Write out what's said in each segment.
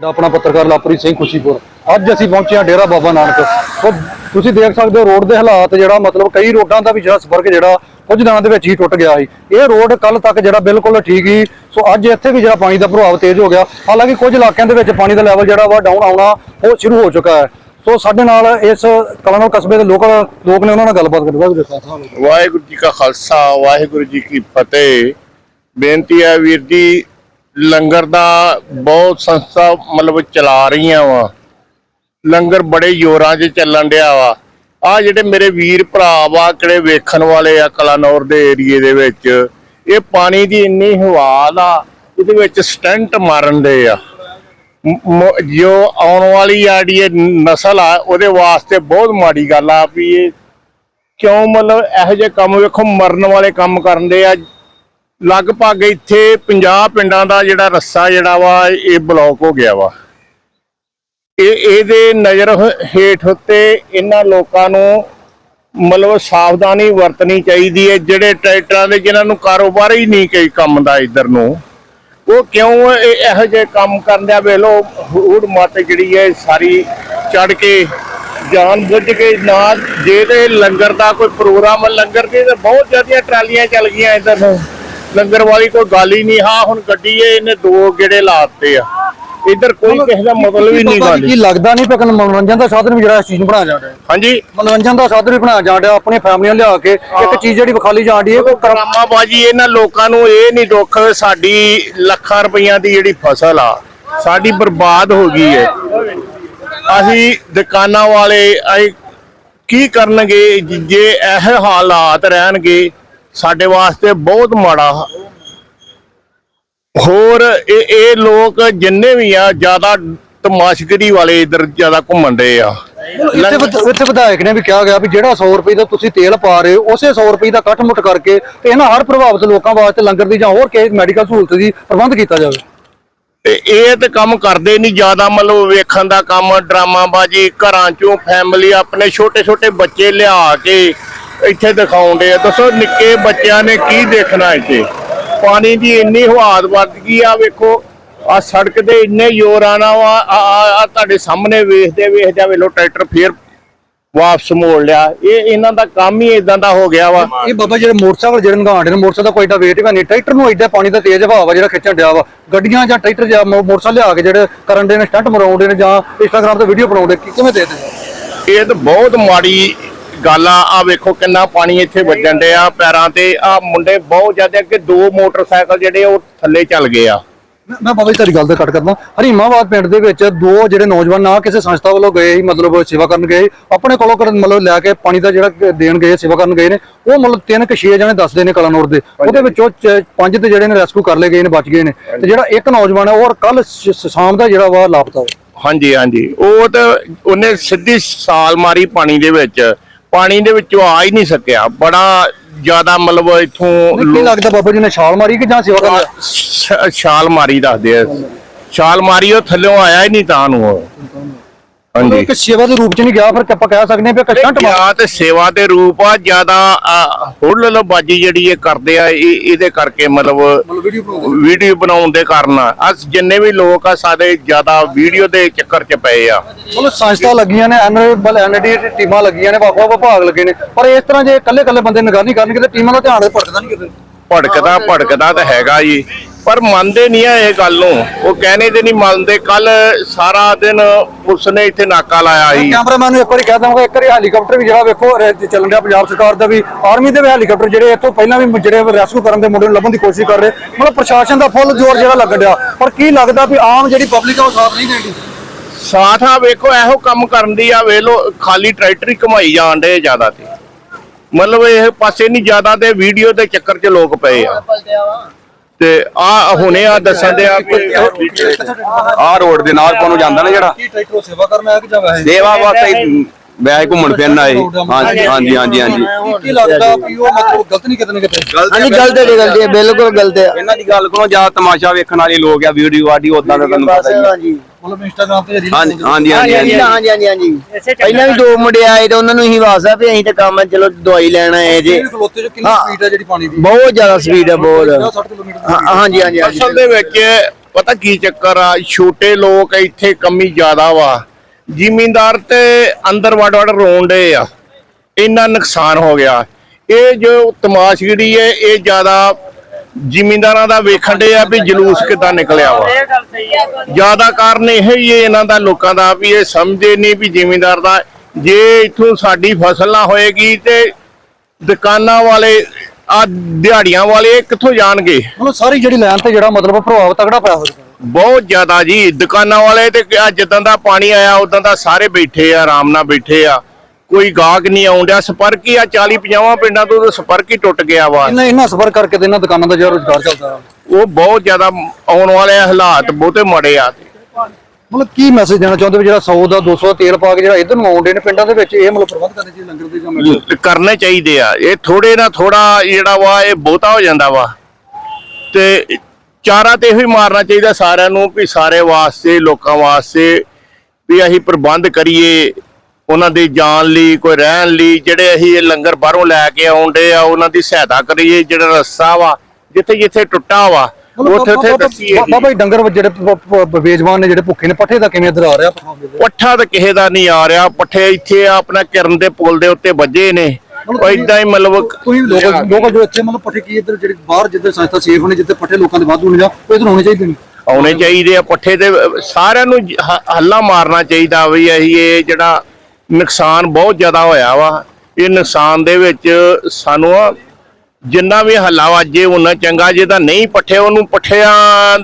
ਆਪਣਾ ਪੱਤਰਕਾਰ ਲਾਪਰੀ ਸਿੰਘ ਖੁਸ਼ੀਪੁਰ। ਅੱਜ ਅਸੀਂ ਪਹੁੰਚੇ ਹਾਂ ਡੇਰਾ ਬਾਬਾ ਨਾਨਕ। ਤੁਸੀਂ ਦੇਖ ਸਕਦੇ ਹੋ ਰੋਡ ਦੇ ਹਾਲਾਤ ਜਿਹੜਾ ਮਤਲਬ ਕਈ ਰੋਡਾਂ ਦਾ ਵੀ ਜਿਹੜਾ ਸੰਪਰਕ ਜਿਹੜਾ ਕੁਝ ਦਿਨਾਂ ਦੇ ਵਿੱਚ ਹੀ ਟੁੱਟ ਗਿਆ ਸੀ। ਇਹ ਰੋਡ ਕੱਲ ਤੱਕ ਜਿਹੜਾ ਬਿਲਕੁਲ ਠੀਕ ਹੀ ਸੋ ਅੱਜ ਇੱਥੇ ਵੀ ਜਿਹੜਾ ਪਾਣੀ ਦਾ ਪ੍ਰਭਾਵ ਤੇਜ਼ ਹੋ ਗਿਆ। ਹਾਲਾਂਕਿ ਕੁਝ ਇਲਾਕਿਆਂ ਦੇ ਵਿੱਚ ਪਾਣੀ ਦਾ ਲੈਵਲ ਜਿਹੜਾ ਵਾ ਡਾਊਨ ਆਉਣਾ ਉਹ ਸ਼ੁਰੂ ਹੋ ਚੁੱਕਾ ਹੈ। ਸੋ ਸਾਡੇ ਨਾਲ ਇਸ ਕਲਾਨੌਰ ਕਸਬੇ ਦੇ ਲੋਕਲ ਲੋਕ ਨੇ ਉਹਨਾਂ ਨਾਲ ਗੱਲਬਾਤ ਕਰਦੇ ਵਾਹਿਗੁਰੂ ਜੀ ਕਾ ਖਾਲਸਾ, ਵਾਹਿਗੁਰੂ ਜੀ ਕੀ ਫਤਿਹ। ਬੇਨਤੀ ਹੈ ਵੀਰ ਜੀ ਲੰਗਰ ਦਾ ਬਹੁਤ ਸੰਸਥਾ ਮਤਲਬ ਚਲਾ ਰਹੀਆਂ ਵਾ। ਲੰਗਰ ਬੜੇ ਜ਼ੋਰਾਂ 'ਚ ਚੱਲਣ ਡਿਆ ਵਾ। ਆ ਜਿਹੜੇ ਮੇਰੇ ਵੀਰ ਭਰਾ ਵਾ, ਕਿਹੜੇ ਵੇਖਣ ਵਾਲੇ ਆ ਕਲਾਨੌਰ ਦੇ ਏਰੀਏ ਦੇ ਵਿੱਚ, ਇਹ ਪਾਣੀ ਦੀ ਇੰਨੀ ਹਵਾ ਆ, ਇਹਦੇ ਵਿੱਚ ਸਟੈਂਟ ਮਾਰਨ ਦੇ ਆ। ਜੋ ਆਉਣ ਵਾਲੀ ਆ ਜਿਹੜੀ ਨਸਲ ਆ, ਉਹਦੇ ਵਾਸਤੇ ਬਹੁਤ ਮਾੜੀ ਗੱਲ ਆ ਵੀ ਇਹ ਕਿਉਂ ਮਤਲਬ ਇਹੋ ਜਿਹੇ ਕੰਮ ਵੇਖੋ, ਮਰਨ ਵਾਲੇ ਕੰਮ ਕਰਨ ਦੇ ਆ। ਲਗਭਗ ਇੱਥੇ 50 ਪਿੰਡਾਂ ਦਾ ਜਿਹੜਾ ਰੱਸਾ ਜਿਹੜਾ ਵਾ, ਇਹ ਬਲੌਕ ਹੋ ਗਿਆ ਵਾ। ਇਹ, ਇਹਦੇ ਨਜ਼ਰ ਹੇਠ ਉੱਤੇ ਇਹਨਾਂ ਲੋਕਾਂ ਨੂੰ ਮਤਲਬ ਸਾਵਧਾਨੀ ਵਰਤਣੀ ਚਾਹੀਦੀ ਹੈ। ਜਿਹੜੇ ਟਰੈਕਟਰਾਂ ਦੇ ਜਿਨ੍ਹਾਂ ਨੂੰ ਕਾਰੋਬਾਰ ਹੀ ਨਹੀਂ ਕੋਈ ਕੰਮ ਦਾ ਇੱਧਰ ਨੂੰ, ਉਹ ਕਿਉਂ ਇਹ- ਇਹੋ ਜਿਹੇ ਕੰਮ ਕਰਨ ਦਿਆ? ਵੇਖ ਲੋ ਹੂੜ ਮੱਤ ਜਿਹੜੀ ਹੈ, ਸਾਰੀ ਚੜ ਕੇ ਜਾਣ ਬੁੱਝ ਕੇ ਨਾ, ਜੇ ਤੇ ਲੰਗਰ ਦਾ ਕੋਈ ਪ੍ਰੋਗਰਾਮ ਲੰਗਰ ਦੀ ਤਾਂ ਬਹੁਤ ਜ਼ਿਆਦੀਆਂ ਟਰਾਲੀਆਂ ਚੱਲ ਗਈਆਂ ਇੱਧਰ ਨੂੰ। ਲੰਗਰ ਵਾਲੀ ਕੋਈ ਗੱਲ ਹੀ ਨਹੀਂ ਹਾਂ ਹੁਣ ਗੱਡੀ ਹੈ ਇਹਨੇ ਦੋ ਗੇੜੇ ਲਾਤੇ ਆ। ਇੱਧਰ ਕੋਈ ਕਿਸੇ ਦਾ ਮਤਲਬ ਹੀ ਨਹੀਂ ਗੱਲ। ਕੀ ਲੱਗਦਾ ਨਹੀਂ ਪਰ ਮਨੋਰੰਜਨ ਦਾ ਸਾਧਨ ਵੀ ਜਿਹੜਾ ਇਸ ਚੀਜ਼ ਨੂੰ ਬਣਾਇਆ ਜਾ ਰਿਹਾ। ਹੈ ਹਾਂਜੀ। ਮਨੋਰੰਜਨ ਦਾ ਸਾਧਨ ਵੀ ਬਣਾਇਆ ਜਾ ਰਿਹਾ ਆਪਣੀ ਫੈਮਲੀਆਂ ਲਿਆ ਕੇ ਇੱਕ ਚੀਜ਼ ਜਿਹੜੀ ਵਿਖਾਲੀ ਜਾਂਦੀ ਹੈ ਕੋਈ ਕਰਮ ਬਾਜੀ ਇਹਨਾਂ ਲੋਕਾਂ ਨੂੰ ਇਹ ਨਹੀਂ ਦੁੱਖ ਸਾਡੀ ਲੱਖਾਂ ਰੁਪਈਆਂ ਦੀ ਜਿਹੜੀ ਫਸਲ ਆ ਸਾਡੀ ਬਰਬਾਦ ਹੋ ਗਈ ਹੈ। ਅਸੀਂ ਦੁਕਾਨਾਂ ਵਾਲੇ ਅਸੀਂ ਕੀ ਕਰਨਗੇ ਜੇ ਇਹ ਹਾਲਾਤ ਰਹਿਣਗੇ ਸਾਡੇ ਵਾਸਤੇ ਬਹੁਤ ਮਾੜਾ ਹੋਰ ਇਹ ਇਹ ਲੋਕ ਜਿੰਨੇ ਵੀ ਆ ਜ਼ਿਆਦਾ ਤਮਾਸ਼ਗਰੀ ਵਾਲੇ ਇਧਰ ਜ਼ਿਆਦਾ ਘੁੰਮਣ ਦੇ ਆ। ਇੱਥੇ ਵਿਧ- ਇੱਥੇ ਵਿਧਾਇਕ ਨੇ ਵੀ ਕਿਹਾ ਗਿਆ ਵੀ ਜਿਹੜਾ 100 ਰੁਪਏ ਦਾ ਤੁਸੀਂ ਤੇਲ ਪਾ ਰਹੇ ਹੋ ਉਸੇ 100 ਰੁਪਏ ਦਾ ਕੱਟ-ਮੁੱਟ ਕਰਕੇ ਤੇ ਇਹਨਾਂ ਹਰ ਪ੍ਰਭਾਵਿਤ ਲੋਕਾਂ ਵਾਸਤੇ ਲੰਗਰ ਦੀ ਜਾਂ ਹੋਰ ਕਿਸੇ ਮੈਡੀਕਲ ਸਹੂਲਤ ਦੀ ਪ੍ਰਬੰਧ ਕੀਤਾ ਜਾਵੇ। ਤੇ ਇਹ ਤੇ ਕੰਮ ਕਰਦੇ ਨਹੀਂ ਜ਼ਿਆਦਾ ਮਤਲਬ ਵੇਖਣ ਦਾ ਕੰਮ ਡਰਾਮਾ ਬਾਜੀ ਘਰਾਂ ਚੋਂ ਫੈਮਿਲੀ ਆਪਣੇ ਛੋਟੇ ਛੋਟੇ ਬੱਚੇ ਲਿਆ ਕੇ ਇੱਥੇ ਦਿਖਾਉਂਦੇ ਆ। ਦੱਸੋ ਨਿੱਕੇ ਬੱਚਿਆਂ ਨੇ ਕੀ ਦੇਖਣਾ ਇੱਥੇ? ਪਾਣੀ ਦੀ ਇੰਨੀ ਹਵਾਦ ਵੱਧ ਗਈ ਆ ਵੇਖੋ ਆ ਸੜਕ ਤੇ ਇੰਨੇ ਜ਼ੋਰ ਆਣਾ ਵਾ ਆ ਤੁਹਾਡੇ ਸਾਹਮਣੇ ਵੇਖਦੇ ਵੇਖਦੇ ਵੇਲੋ ਟਰੈਕਟਰ ਫੇਰ ਵਾਪਸ ਮੋੜ ਲਿਆ। ਇਹ ਇਹਨਾਂ ਦਾ ਕੰਮ ਹੀ ਇਦਾਂ ਦਾ ਹੋ ਗਿਆ ਵਾ। ਇਹ ਬਾਬਾ ਜਿਹੜੇ ਮੋਟਰਸਾਈਕਲ ਜਿਹੜੇ ਨਗਾਉਂਦੇ ਨੇ ਮੋਟਰਸਾਈਕਲ ਦਾ ਕੋਈ ਏਡਾ ਵੇਟ ਹੀ ਨਹੀਂ। ਟਰੈਕਟਰ ਨੂੰ ਏਡਾ ਪਾਣੀ ਦਾ ਤੇਜ਼ ਹਵਾ ਵਾ ਜਿਹੜਾ ਖਿੱਚਣ ਡਿਆ ਵਾ। ਗੱਡੀਆਂ ਜਾਂ ਟਰੈਕਟਰ ਜਾਂ ਮੋਟਰਸਾਈਕਲ ਲਿਆ ਕੇ ਜਿਹੜੇ ਕਰਨ ਦੇ ਨੇ ਸਟੰਟ ਮਰਾਉਂਦੇ ਨੇ ਜਾਂ ਇੰਸਟਾਗ੍ਰਾਮ ਤੇ ਵੀਡੀਓ ਬਣਾਉਂਦੇ ਕਿਵੇਂ ਦੇ ਦੇ ਇਹ ਤਾਂ ਬਹੁਤ ਮਾੜੀ ਗੱਲ ਆ ਆ ਵੇਖੋ ਕਿੰਨਾ ਪਾਣੀ ਇੱਥੇ ਵੱਜਣ ਡਿਆ ਪੈਰਾਂ ਤੇ। ਆ ਮੁੰਡੇ ਬਹੁਤ ਜ਼ਿਆਦਾ ਅੱਗੇ ਦੋ ਮੋਟਰਸਾਈਕਲ ਜਿਹੜੇ ਉਹ ਥੱਲੇ ਚੱਲ ਗਏ ਆ। ਮੈਂ ਮੈਂ ਬਾਬਾ ਜੀ ਤੁਹਾਡੀ ਗੱਲ ਤੇ ਕੱਟ ਕਰਦਾ। ਹਰੀਮਾਬਾਦ ਪਿੰਡ ਦੇ ਵਿੱਚ ਦੋ ਜਿਹੜੇ ਨੌਜਵਾਨ ਨਾ ਕਿਸੇ ਸੰਸਥਾ ਵੱਲੋਂ ਗਏ ਸੀ ਮਤਲਬ ਸੇਵਾ ਕਰਨ ਗਏ ਆਪਣੇ ਕੋਲੋਂ ਕਰਨ ਮਤਲਬ ਲੈ ਕੇ ਪਾਣੀ ਦਾ ਜਿਹੜਾ ਕ- ਦੇਣ ਗਏ ਸੇਵਾ ਕਰਨ ਗਏ ਨੇ। ਉਹ ਮਤਲਬ ਤਿੰਨ ਕਿ ਛੇ ਜਣੇ ਦੱਸਦੇ ਨੇ ਕਲਾਨੌਰ ਦੇ। ਉਹਦੇ ਵਿੱਚੋਂ ਚ- ਪੰਜ ਤੇ ਜਿਹੜੇ ਨੇ ਰੈਸਕਿਊ ਕਰ ਲਏ ਗਏ ਨੇ ਬਚ ਗਏ ਨੇ। ਤੇ ਜਿਹੜਾ ਇੱਕ ਨੌਜਵਾਨ ਹੈ ਉਹ ਕੱਲ ਸ਼ਾਮ ਦਾ ਜਿਹੜਾ ਵਾ ਲਾਪਤਾ। ਹਾਂਜੀ ਹਾਂਜੀ। ਉਹ ਤਾਂ ਉਹਨੇ ਸਿੱਧੀ ਛਾਲ ਮਾਰੀ ਪਾਣੀ ਦੇ ਵਿੱਚ। ਪਾਣੀ ਦੇ ਵਿੱਚੋਂ ਆ ਹੀ ਨਹੀਂ ਸਕਿਆ। ਬੜਾ ਜ਼ਿਆਦਾ ਮਤਲਬ ਇਥੋਂ ਕੀ ਲੱਗਦਾ ਬਾਬਾ ਜੀ ਨੇ ਛਾਲ ਮਾਰੀ ਕਿ ਜਾਂ ਸੇਵਾ ਕਰਨ ਛਾਲ ਮਾਰੀ ਦੱਸਦੇ ਆ। ਛਾਲ ਮਾਰੀ ਉਹ ਥੱਲਿਓਂ ਆਇਆ ਹੀ ਨਹੀਂ ਤਾਂ ਨੂੰ ਉਹ। ਹਾਂਜੀ। ਇੱਕ ਸੇਵਾ ਦੇ ਰੂਪ ਚ ਨਹੀਂ ਗਿਆ ਫਿਰ ਆਪਾਂ ਕਹਿ ਸਕਦੇ ਹਾਂ ਵੀ ਇੱਕ ਸਟੰਟ ਮਾਰ ਜਾਂ ਤੇ ਸੇਵਾ ਦੇ ਰੂਪ ਆ ਜ਼ਿਆਦਾ ਹੁੱਲ ਬਾਜੀ ਜਿਹੜੀ ਇਹ ਕਰਦੇ ਆ ਇਹ ਇਹਦੇ ਕਰਕੇ ਮਤਲਬ ਵੀਡੀਓ ਬਣਾਉਣ ਦੇ ਕਾਰਨ ਅਸ ਜਿੰਨੇ ਵੀ ਲੋਕ ਆ ਸਾਡੇ ਜ਼ਿਆਦਾ ਵੀਡੀਓ ਦੇ ਚੱਕਰ 'ਚ ਪਏ ਆ। ਮਤਲਬ ਸੰਸਥਾ ਲੱਗੀਆਂ ਨੇ ਐਨਰੇਬਲ ਐਨਡੀ ਟੀਮਾਂ ਲੱਗੀਆਂ ਨੇ ਵੱਖ ਵੱਖ ਵਿਭਾਗ ਲੱਗੇ ਨੇ। ਪਰ ਇਸ ਤਰ੍ਹਾਂ ਜੇ ਇਕੱਲੇ ਇਕੱਲੇ ਬੰਦੇ ਨਿਗਰਾਨੀ ਕਰਨਗੇ ਤੇ ਟੀਮਾਂ ਦਾ ਧਿਆਨ ਭਟਕਦਾ ਨਹੀਂ ਕਿਤੇ। ਭੜਕਦਾ ਭੜਕਦਾ ਤਾਂ ਹੈਗਾ ਜੀ। ਪਰ ਮੰਨਦੇ ਨਹੀਂ ਆ ਇਹ ਗੱਲ ਨੂੰ। ਉਹ ਕਹਿੰਦੇ ਤੇ ਨਹੀਂ ਮੰਨਦੇ। ਕੱਲ ਸਾਰਾ ਦਿਨ ਪੁਲਿਸ ਨੇ ਇੱਥੇ ਨਾਕਾ ਲਾਇਆ ਸੀ। ਕੈਮਰਾਮੈਨ ਨੂੰ ਇੱਕ ਵਾਰੀ ਕਹਿ ਦਵਾਂਗਾ ਇੱਕ ਵਾਰੀ ਹੈਲੀਕਾਪਟਰ ਵੀ ਜਿਹੜਾ ਵੇਖੋ ਚੱਲਣ ਰਿਹਾ ਪੰਜਾਬ ਸਰਕਾਰ ਦਾ ਵੀ। ਆਰਮੀ ਦੇ ਵੀ ਹੈਲੀਕਾਪਟਰ ਜਿਹੜੇ ਇੱਥੋਂ ਪਹਿਲਾਂ ਵੀ ਜਿਹੜੇ ਰੈਸਕਿਊ ਕਰਨ ਦੇ ਮੁੰਡੇ ਨੂੰ ਲੱਭਣ ਦੀ ਕੋਸ਼ਿਸ਼ ਕਰ ਰਹੇ। ਮਤਲਬ ਪ੍ਰਸ਼ਾਸਨ ਦਾ ਫੁੱਲ ਜ਼ੋਰ ਜਿਹੜਾ ਲੱਗਣ ਡਿਆ। ਪਰ ਕੀ ਲੱਗਦਾ ਵੀ ਆਮ ਜਿਹੜੀ ਪਬਲਿਕ ਆ ਉਹ ਸਾਥ ਨਹੀਂ ਦੇਣੀ? ਸਾਥ ਆ ਵੇਖੋ ਇਹੋ ਕੰਮ ਕਰਨ ਦੀ ਆ। ਵੇਖ ਲੋ ਖਾਲੀ ਟਰੈਕਟਰ ਹੀ ਘਮਾਈ ਜਾਣ ਦੇ ਜ਼ਿਆਦਾ ਤੇ। ਮਤਲਬ ਇਹ ਪਾਸੇ ਨਹੀਂ ਜ਼ਿਆਦਾ ਤੇ ਵੀਡੀਓ ਦੇ ਚੱਕਰ 'ਚ ਲੋਕ ਪਏ ਆ। ਤੇ ਆ ਹੁਣੇ ਆ ਦੱਸਣ ਦੇ ਆ ਕਿ ਆਹ ਰੋਡ ਦੇ ਨਾਲ ਕੋਲ ਨੂੰ ਜਾਂਦਾ ਨਾ ਜਿਹੜਾ। ਕੀ ਟਰੈਕਟਰ ਸੇਵਾ ਕਰਨ ਆਇਆ ਕਿ ਜਾਂ ਵੈਸੇ? ਸੇਵਾ ਵਾਸਤੇ ਵੈਸੇ ਘੁੰਮਣ ਫਿਰਨ ਆਏ। ਹਾਂਜੀ ਹਾਂਜੀ ਹਾਂਜੀ ਹਾਂਜੀ। ਕੀ ਲੱਗਦਾ ਵੀ ਉਹ ਮਤਲਬ ਗਲਤ ਨਹੀਂ ਕਿਤੇ ਨਾ ਕਿਤੇ। ਹਾਂਜੀ ਗਲਤ ਹੈ ਜੀ, ਗਲਤ ਹੈ ਬਿਲਕੁਲ ਗਲਤ ਹੈ। ਇਹਨਾਂ ਦੀ ਗੱਲ ਕੋਲੋਂ ਜ਼ਿਆਦਾ ਤਮਾਸ਼ਾ ਵੇਖਣ ਵਾਲੇ ਲੋਕ ਆ ਵੀਡੀਓ ਆਡੀਓ ਉਦਾਂ ਦਾ ਤੁਹਾਨੂੰ ਪਤਾ ਹੀ ਆ ਹਾਂਜੀ। ਮਤਲਬ ਇੰਸਟਾਗ੍ਰਾਮ ਤੇ ਰੀਲ ਹਾਂਜੀ ਹਾਂਜੀ ਹਾਂਜੀ ਹਾਂਜੀ ਹਾਂਜੀ। ਹਾਂਜੀ ਹਾਂਜੀ ਪਹਿਲਾਂ ਵੀ ਦੋ ਮੁੰਡੇ ਆਏ ਤੇ ਉਹਨਾਂ ਨੂੰ ਹੀ ਵਾਸਾ ਵੀ ਅਸੀਂ ਤਾਂ ਕੰਮ ਹੈ, ਚਲੋ ਦਵਾਈ ਲੈਣ ਆਏ ਜੇ। ਖਲੋਤੇ ਜੋ ਕਿੰਨੀ ਹਾਂ। ਸਪੀਡ ਹੈ ਜਿਹੜੀ ਪਾਣੀ ਦੀ। ਬਹੁਤ ਜ਼ਿਆਦਾ ਸਪੀਡ ਹੈ ਬਹੁਤ। 60 ਕਿਲੋਮੀਟਰ ਹਾਂ- ਹਾਂਜੀ ਹਾਂਜੀ ਹਾਂਜੀ। ਅਸਲ ਦੇ ਵਿੱਚ ਪਤਾ ਕੀ ਚੱਕਰ ਆ ਛੋਟੇ ਲੋਕ ਇੱਥੇ ਕਮੀ ਜ਼ਿਆਦਾ ਵਾ। ਜ਼ਿਮੀਂਦਾਰ ਤੇ ਅੰਦਰ ਵੜ ਵੜ ਰੋਂਡੇ ਆ। ਇੰਨਾ ਨੁਕਸਾਨ ਹੋ ਗਿਆ। ਇਹ ਜੋ ਤਮਾਸ਼ਗੀਰੀ ਹੈ ਇਹ ਜ਼ਿਆਦਾ ਜ਼ਿਮੀਂਦਾਰਾਂ ਦਾ ਵੇਖਣ ਦੇ ਆ ਵੀ ਜਲੂਸ ਕਿਦਾਂ ਨਿਕਲਿਆ ਵਾ। ਜ਼ਿਆਦਾ ਕਾਰਨ ਇਹ ਹੀ ਹੈ ਇਹਨਾਂ ਦਾ, ਲੋਕਾਂ ਦਾ ਵੀ ਇਹ ਸਮਝੇ ਨਹੀਂ ਵੀ ਜ਼ਿਮੀਂਦਾਰ ਦਾ ਜੇ ਇਥੋਂ ਸਾਡੀ ਫਸਲ ਨਾ ਹੋਏਗੀ ਤੇ ਦੁਕਾਨਾਂ ਵਾਲੇ, ਆ ਦਿਹਾੜੀਆਂ ਵਾਲੇ ਇਹ ਕਿੱਥੋਂ ਜਾਣਗੇ? ਮਤਲਬ ਸਾਰੀ ਜਿਹੜੀ ਲੈਣ ਤੇ ਜਿਹੜਾ ਮਤਲਬ ਪ੍ਰਭਾਵ ਤਗੜਾ ਪਿਆ ਹੋਇਆ ਬਹੁਤ ਜ਼ਿਆਦਾ ਜੀ ਦੁਕਾਨਾਂ ਵਾਲੇ ਤੇ ਜਿੱਦਾਂ ਦਾ ਪਾਣੀ ਆਇਆ ਉਦਾਂ ਦਾ ਸਾਰੇ ਬੈਠੇ ਆ ਆਰਾਮ ਨਾਲ ਬੈਠੇ ਆ। ਕੋਈ ਗਾਹਕ ਨਹੀਂ ਆਉਂਦਿਆ ਸੰਪਰਕ ਹੀ ਆ 40 50 ਪਿੰਡਾਂ ਤੋਂ ਸੰਪਰਕ ਹੀ ਟੁੱਟ ਗਿਆ ਵਾ। ਇਹਨਾਂ ਇਹਨਾਂ ਸਫਰ ਕਰਕੇ ਤੇ ਇਹਨਾਂ ਦੁਕਾਨਾਂ ਦਾ ਜਿਹੜਾ ਰੋਜ਼ਗਾਰ ਚੱਲਦਾ ਉਹ ਬਹੁਤ ਜ਼ਿਆਦਾ ਆਉਣ ਵਾਲੇ ਹਾਲਾਤ ਬਹੁਤੇ ਮਾੜੇ ਆ। ਮਤਲਬ ਕੀ ਮੈਸੇਜ ਦੇਣਾ ਚਾਹੁੰਦੇ ਵੀ ਜਿਹੜਾ 100 ਦਾ 200 ਦਾ ਤੇਲ ਪਾ ਕੇ ਜਿਹੜਾ ਇਧਰ ਨੂੰ ਆਉਂਦੇ ਨੇ ਪਿੰਡਾਂ ਦੇ ਵਿੱਚ ਇਹ ਮਤਲਬ ਪ੍ਰਬੰਧ ਕਰਨੇ ਚਾਹੀਦੇ ਲੰਗਰ ਦੇ ਜਾਂ ਤੇ ਕਰਨੇ ਚਾਹੀਦੇ ਆ। ਇਹ ਥੋੜੇ ਨਾ ਥੋੜਾ ਜਿਹੜਾ ਵਾ ਇਹ ਬਹੁਤਾ ਹੋ ਜਾਂਦਾ ਵਾ। ਤੇ ਚਾਰਾ ਤੇ ਇਹੋ ਹੀ ਮਾਰਨਾ ਚਾਹੀਦਾ ਸਾਰਿਆਂ ਨੂੰ ਵੀ ਸਾਰੇ ਵਾਸਤੇ ਲੋਕਾਂ ਵਾਸਤੇ ਵੀ ਅਸੀਂ ਪ੍ਰਬੰਧ ਕਰੀਏ ਉਹਨਾਂ ਦੀ ਜਾਨ ਲਈ ਕੋਈ ਰਹਿਣ ਲਈ ਜਿਹੜੇ ਅਸੀਂ ਇਹ ਲੰਗਰ ਬਾਹਰੋਂ ਲੈ ਕੇ ਆਉਂਦੇ ਆ ਉਹਨਾਂ ਦੀ ਸਹਾਇਤਾ ਕਰੀਏ ਜਿਹੜਾ ਰਸਤਾ ਵਾ ਜਿੱਥੇ ਜਿੱਥੇ ਟੁੱਟਾ ਵਾ ਉੱਥੇ ਉੱਥੇ ਦੱਸੀਏ। ਬਾਬਾ ਜੀ ਡੰਗਰ ਜਿਹੜੇ ਬੇਜਵਾਨ ਨੇ ਜਿਹੜੇ ਭੁੱਖੇ ਨੇ ਪੱਠੇ ਦਾ ਕਿਵੇਂ ਇਧਰ ਆ ਰਿਹਾ? ਪੱਠਾ ਤਾਂ ਕਿਸੇ ਦਾ ਨਹੀਂ ਆ ਰਿਹਾ ਪੱਠੇ ਇੱਥੇ ਆਪਣਾ ਕਿਰਨ ਦੇ ਪੁਲ ਦੇ ਉੱਤੇ ਵੱਜੇ ਨੇ ਉਹ ਇਦਾਂ ਹੀ ਮਤਲਬ ਕੋਈ ਲੋਕਲ ਜੋ ਇੱਥੇ ਮਤਲਬ ਪੱਠੇ ਕੀ ਇੱਧਰ ਜਿਹੜੇ ਬਾਹਰ ਜਿੱਧਰ ਸੰਸਥਾ ਸੇਫ ਹੋਣੇ ਜਿੱਥੇ ਪੱਠੇ ਲੋਕਾਂ ਦੇ ਵਾਧੂ ਨੇ ਜਾਂ ਉਹ ਇਧਰ ਹੋਣੇ ਚਾਹੀਦੇ ਨੇ? ਆਉਣੇ ਚਾਹੀਦੇ ਆ ਪੱਠੇ ਤੇ ਸਾਰਿਆਂ ਨੂੰ ਹੱਲਾ ਮਾਰਨਾ ਚਾਹੀਦਾ ਵੀ ਅਸੀਂ ਇਹ ਜਿਹੜਾ ਨੁਕਸਾਨ ਬਹੁਤ ਜ਼ਿਆਦਾ ਹੋਇਆ ਵਾ। ਇਹ ਨੁਕਸਾਨ ਦੇ ਵਿੱਚ ਸਾਨੂੰ ਜਿੰਨਾ ਵੀ ਹੱਲਾ ਵਾਜੇ ਉਹਨਾਂ ਚੰਗਾ ਜੇ ਤਾਂ ਨਹੀਂ ਪੱਠੇ ਉਹਨੂੰ ਪੱਠਿਆਂ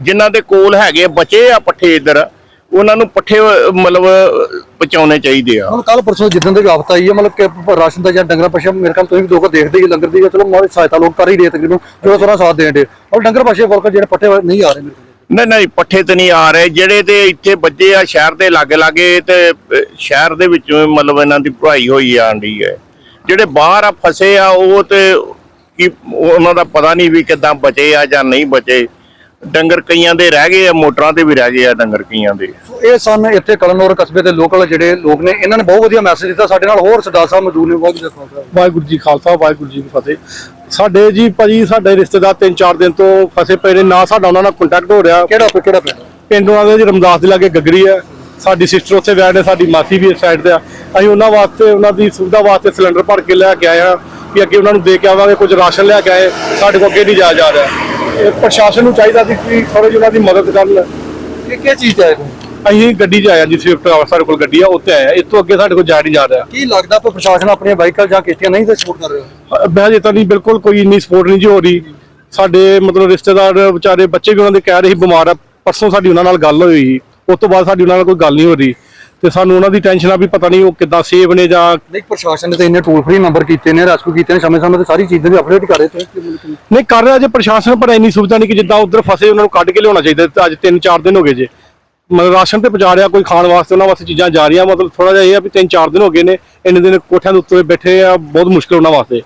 ਜਿਨ੍ਹਾਂ ਦੇ ਕੋਲ ਹੈਗੇ ਬਚੇ ਆ ਪੱਠੇ ਇੱਧਰ। ਉਹਨਾਂ ਨੂੰ ਪੱਠੇ ਮਤਲਬ ਪਹੁੰਚਾਉਣੇ ਚਾਹੀਦੇ ਆ। ਮਤਲਬ ਕੱਲ ਪਰਸੋਂ ਜਿੱਦਣ ਦੇ ਆਫਤ ਆਈ ਹੈ ਮਤਲਬ ਕਿ ਰਾਸ਼ਨ ਦਾ ਜਾਂ ਡੰਗਰ ਪਸ਼ਾ ਮੇਰੇ ਖਿਆਲ ਤੁਸੀਂ ਵੀ ਲੋਕ ਦੇਖਦੇ ਹੀ ਲੰਗਰ ਦੀ ਚਲੋ ਮਾੜੀ ਸਹਾਇਤਾ ਲੋਕ ਕਰ ਹੀ ਰਹੇ ਤਕਰੀਬਨ ਜੋ ਥੋੜਾ ਸਾਥ ਦੇਣ ਦੇ। ਔਰ ਡੰਗਰ ਪਸ਼ੇ ਵਰਕਰ ਜਿਹੜੇ ਪੱਠੇ ਨਹੀਂ ਆ ਰਹੇ ਮੇਰੇ ਕੋਲ। ਨਹੀਂ ਨਹੀਂ ਪੱਠੇ ਤੇ ਨਹੀਂ ਆ ਰਹੇ। ਜਿਹੜੇ ਤੇ ਇੱਥੇ ਬੱਜੇ ਆ ਸ਼ਹਿਰ ਦੇ ਲਾਗੇ ਲਾਗੇ ਤੇ ਸ਼ਹਿਰ ਦੇ ਵਿੱਚੋਂ ਮਤਲਬ ਇਹਨਾਂ ਦੀ ਭਰਾਈ ਹੋਈ ਆਂਦੀ ਹੈ। ਜਿਹੜੇ ਬਾਹਰ ਆ ਫਸੇ ਆ ਉਹ ਤੇ ਕੀ ਉਹਨਾਂ ਦਾ ਪਤਾ ਨਹੀਂ ਵੀ ਕਿਦਾਂ ਬਚੇ ਆ ਜਾਂ ਨਹੀਂ ਬਚੇ। ਡੰਗਰ ਕਈਆਂ ਦੇ ਰਹਿ ਗਏ ਆ ਮੋਟਰਾਂ ਤੇ ਵੀ ਰਹਿ ਗਏ ਆ ਡੰਗਰ ਕਈਆਂ ਦੇ। ਸੋ ਇਹ ਸਨ ਇੱਥੇ ਕਲਨੌਰ ਕਸਬੇ ਦੇ ਲੋਕਲ ਜਿਹੜੇ ਲੋਕ ਨੇ ਇਹਨਾਂ ਨੇ ਬਹੁਤ ਵਧੀਆ ਮੈਸੇਜ ਦਿੱਤਾ। ਸਾਡੇ ਨਾਲ ਹੋਰ ਸਰਦਾਰ ਸਾਹਿਬ ਮੌਜੂਦ ਨੇ ਬਹੁਤ ਦੇਖੋ ਵਾਹਿਗੁਰੂ ਜੀ ਖਾਲਸਾ ਵਾਹਿਗੁਰੂ ਜੀ ਕੀ ਫਤਿਹ। ਸਾਡੇ ਜੀ ਭਾਜੀ ਸਾਡੇ ਰਿਸ਼ਤੇਦਾਰ ਤਿੰਨ ਚਾਰ ਦਿਨ ਤੋਂ ਫਸੇ ਪਏ ਨੇ ਨਾ ਸਾਡਾ ਉਹਨਾਂ ਨਾਲ ਕੰਟੈਕਟ ਹੋ ਰਿਹਾ। ਕਿਹੜਾ ਪਿੰਡ- ਕਿਹੜਾ ਪਿੰਡ? ਪਿੰਡ ਉਹਨਾਂ ਦੇ ਜੀ ਰਮਦਾਸ ਦੇ ਲਾਗੇ ਗੱਗਰੀ ਹੈ। ਸਾਡੀ ਸਿਸਟਰ ਉੱਥੇ ਵਿਆਹ ਨੇ ਸਾਡੀ ਮਾਸੀ ਵੀ ਇਸ ਸਾਈਡ ਤੇ ਆ। ਅਸੀਂ ਉਹਨਾਂ ਵਾਸਤੇ ਉਹਨਾਂ ਦੀ ਸੁਵਿਧਾ ਵਾਸਤੇ ਸਿਲੰਡਰ ਭਰ ਕੇ ਲੈ ਕੇ ਆਏ ਹਾਂ। ਕਿ ਅੱਗੇ ਉਹਨਾਂ ਨੂੰ ਦੇ ਕੇ ਆਵਾਂਗੇ ਕੁਝ ਰਾਸ਼ਨ ਲੈ ਕੇ ਆਏ ਸਾਡੇ ਕੋਲ ਅੱਗੇ ਨਹੀਂ ਜਾਇਆ ਜਾ ਰਿਹਾ। ਇਹ ਪ੍ਰਸ਼ਾਸਨ ਨੂੰ ਚਾਹੀਦਾ ਸੀ ਕਿ ਥੋੜੀ ਜਿਹੀ ਉਹਨਾਂ ਦੀ ਮਦਦ ਕਰਨ ਕੀ ਕੀ ਚੀਜ਼ ਹੈ ਅਸੀਂ ਗੱਡੀ 'ਚ ਆਇਆ ਜੀ ਸਵਿਫਟ ਸਾਡੇ ਕੋਲ ਗੱਡੀ ਆ ਉੱਤੇ ਆਇਆ ਇਸ ਤੋਂ ਅੱਗੇ ਸਾਡੇ ਕੋਲ ਜਾ ਨਹੀਂ ਜਾ ਰਿਹਾ। ਕੀ ਲੱਗਦਾ ਕਿ ਪ੍ਰਸ਼ਾਸਨ ਆਪਣੀਆਂ ਬਾਈਕਾਂ ਜਾਂ ਕਿਸ਼ਤੀਆਂ ਨਹੀਂ ਤੇ ਸਪੋਰਟ ਕਰ ਰਿਹਾ? ਮੈਂ ਜੇ ਤਾਂ ਨਹੀਂ ਬਿਲਕੁਲ ਕੋਈ ਇੰਨੀ ਸਪੋਰਟ ਨਹੀਂ ਜੀ ਹੋ ਰਹੀ। ਸਾਡੇ ਮਤਲਬ ਰਿਸ਼ਤੇਦਾਰ ਵਿਚਾਰੇ ਬੱਚੇ ਵੀ ਉਹਨਾਂ ਦੇ ਕਹਿ ਰਹੇ ਸੀ ਬਿਮਾਰ ਆ। ਪਰਸੋਂ ਸਾਡੀ ਉਹਨਾਂ ਨਾਲ ਗੱਲ ਹੋਈ ਸੀ। ਉਸ ਤੋਂ ਬਾਅਦ ਸਾਡੀ ਉਹਨਾਂ ਨਾਲ ਕੋਈ ਗੱਲ ਨਹੀਂ ਹੋ ਰਹੀ। ਤੇ ਸਾਨੂੰ ਉਹਨਾਂ ਦੀ ਟੈਨਸ਼ਨ ਆ ਵੀ ਪਤਾ ਨਹੀਂ ਉਹ ਕਿੱਦਾਂ ਸੇਵ ਨੇ ਜਾਂ ਨਹੀਂ ਪ੍ਰਸ਼ਾਸਨ ਨੇ ਤਾਂ ਇੰਨੇ ਟੋਲ ਫ੍ਰੀ ਨੰਬਰ ਕੀਤੇ ਨੇ ਰੈਸਕਿਊ ਕੀਤੇ ਨੇ ਸਮੇਂ ਸਮੇਂ ਤੇ ਸਾਰੀ ਚੀਜ਼ਾਂ ਦੀ ਅਪਡੇਟ ਕਰ ਰਹੇ ਤੇ ਨਹੀਂ ਕਰ ਰਿਹਾ ਜੇ ਪ੍ਰਸ਼ਾਸਨ ਪਰ ਇੰਨੀ ਸੁਵਿਧਾ ਨਹੀਂ ਕਿ ਜਿੱਦਾਂ ਉਧਰ ਫਸੇ ਉਹਨਾਂ ਨੂੰ ਕੱਢ ਕੇ ਲਿਆਉਣਾ ਚਾਹੀਦਾ ਤੇ ਅੱਜ 3-4 ਦਿਨ ਹੋ ਗਏ ਜੇ। ਮਤਲਬ ਰਾਸ਼ਨ ਤੇ ਪਹੁੰਚਾ ਰਿਹਾ ਕੋਈ ਖਾਣ ਵਾਸਤੇ ਉਹਨਾਂ ਵਾਸਤੇ ਚੀਜ਼ਾਂ ਜਾ ਰਹੀਆਂ ਮਤਲਬ ਥੋੜਾ ਜਿਹਾ ਇਹ ਆ ਵੀ 3-4 ਦਿਨ ਹੋ ਗਏ ਨੇ ਇੰਨੇ ਦਿਨ ਕੋਠਿਆਂ ਦੇ ਉੱਤੇ ਬੈਠੇ ਆ ਬਹੁਤ ਮੁਸ਼ਕਲ ਉਹਨਾਂ ਵਾਸਤੇ।